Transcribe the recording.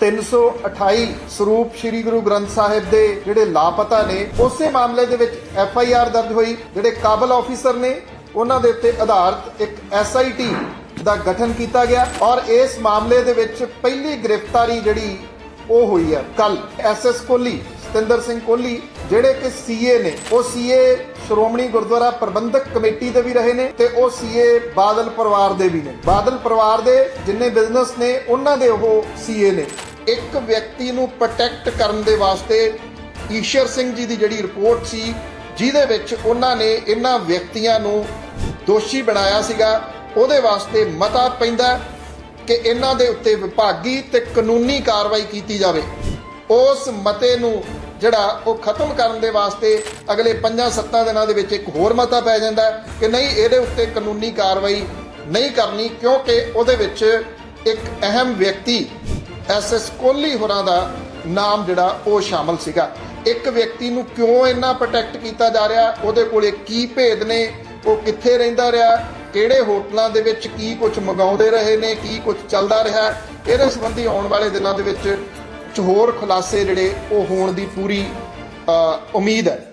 328 ਸਰੂਪ ਸ੍ਰੀ ਗੁਰੂ ਗ੍ਰੰਥ ਸਾਹਿਬ ਦੇ ਜਿਹੜੇ ਲਾਪਤਾ ਨੇ, ਉਸੇ ਮਾਮਲੇ ਦੇ ਵਿੱਚ ਐਫ ਆਈ ਆਰ ਦਰਜ ਹੋਈ। ਜਿਹੜੇ ਕਾਬਲ ਆਫੀਸਰ ਨੇ, ਉਹਨਾਂ ਦੇ ਉੱਤੇ ਆਧਾਰਿਤ ਇੱਕ ਐਸ ਆਈ ਟੀ ਦਾ ਗਠਨ ਕੀਤਾ ਗਿਆ ਔਰ ਇਸ ਮਾਮਲੇ ਦੇ ਵਿੱਚ ਪਹਿਲੀ ਗ੍ਰਿਫਤਾਰੀ ਜਿਹੜੀ ਉਹ ਹੋਈ ਹੈ ਕੱਲ ਐਸ ਐਸ ਕੋਹਲੀ, ਸਤਿੰਦਰ ਸਿੰਘ ਕੋਹਲੀ, ਜਿਹੜੇ ਕਿ ਸੀਏ ਨੇ, ਉਹ ਸੀਏ ਸ਼੍ਰੋਮਣੀ ਗੁਰਦੁਆਰਾ ਪ੍ਰਬੰਧਕ ਕਮੇਟੀ ਦੇ ਵੀ ਰਹੇ ਨੇ ਤੇ ਉਹ ਸੀਏ ਬਾਦਲ ਪਰਿਵਾਰ ਦੇ ਵੀ ਨੇ। ਬਾਦਲ ਪਰਿਵਾਰ ਦੇ ਜਿੰਨੇ ਬਿਜ਼ਨਸ ਨੇ, ਉਹਨਾਂ ਦੇ ਉਹ ਸੀਏ ਨੇ। ਇੱਕ ਵਿਅਕਤੀ ਨੂੰ ਪ੍ਰੋਟੈਕਟ ਕਰਨ ਦੇ ਵਾਸਤੇ ਈਸ਼ਰ ਸਿੰਘ ਜੀ ਦੀ ਜਿਹੜੀ ਰਿਪੋਰਟ ਸੀ, ਜਿਹਦੇ ਵਿੱਚ ਉਹਨਾਂ ਨੇ ਇਹਨਾਂ ਵਿਅਕਤੀਆਂ ਨੂੰ ਦੋਸ਼ੀ ਬਣਾਇਆ ਸੀਗਾ। ਉਹਦੇ ਵਾਸਤੇ ਮਤਾ ਪੈਂਦਾ ਕਿ ਇਹਨਾਂ ਦੇ ਉੱਤੇ ਵਿਭਾਗੀ ਤੇ ਕਾਨੂੰਨੀ ਕਾਰਵਾਈ ਕੀਤੀ ਜਾਵੇ। ਉਸ ਮਤੇ ਨੂੰ ਜਿਹੜਾ ਉਹ ਖਤਮ ਕਰਨ ਦੇ ਵਾਸਤੇ ਅਗਲੇ 5-7 ਦਿਨਾਂ ਦੇ ਵਿੱਚ ਇੱਕ ਹੋਰ ਮਤਾ ਪੈ ਜਾਂਦਾ ਕਿ ਨਹੀਂ, ਇਹਦੇ ਉੱਤੇ ਕਾਨੂੰਨੀ ਕਾਰਵਾਈ ਨਹੀਂ ਕਰਨੀ, ਕਿਉਂਕਿ ਉਹਦੇ ਵਿੱਚ ਇੱਕ ਅਹਿਮ ਵਿਅਕਤੀ ਐਸਐਸ ਕੋਹਲੀ ਹੋਰਾਂ ਦਾ ਨਾਮ ਜਿਹੜਾ ਉਹ ਸ਼ਾਮਲ ਸੀਗਾ। ਇੱਕ ਵਿਅਕਤੀ ਨੂੰ ਕਿਉਂ ਇੰਨਾ ਪ੍ਰੋਟੈਕਟ ਕੀਤਾ ਜਾ ਰਿਹਾ? ਉਹਦੇ ਕੋਲੇ ਕੀ ਭੇਦ ਨੇ? ਉਹ ਕਿੱਥੇ ਰਹਿੰਦਾ ਰਿਹਾ? ਕਿਹੜੇ ਹੋਟਲਾਂ ਦੇ ਵਿੱਚ ਕੀ ਕੁਝ ਮੰਗਾਉਂਦੇ ਰਹੇ ਨੇ? ਕੀ ਕੁਝ ਚੱਲਦਾ ਰਿਹਾ? ਇਹਦੇ ਸੰਬੰਧੀ ਆਉਣ ਵਾਲੇ ਦਿਨਾਂ ਦੇ ਵਿੱਚ ਚ ਹੋਰ ਖੁਲਾਸੇ ਜਿਹੜੇ ਉਹ ਹੋਣ ਦੀ ਪੂਰੀ ਉਮੀਦ ਹੈ।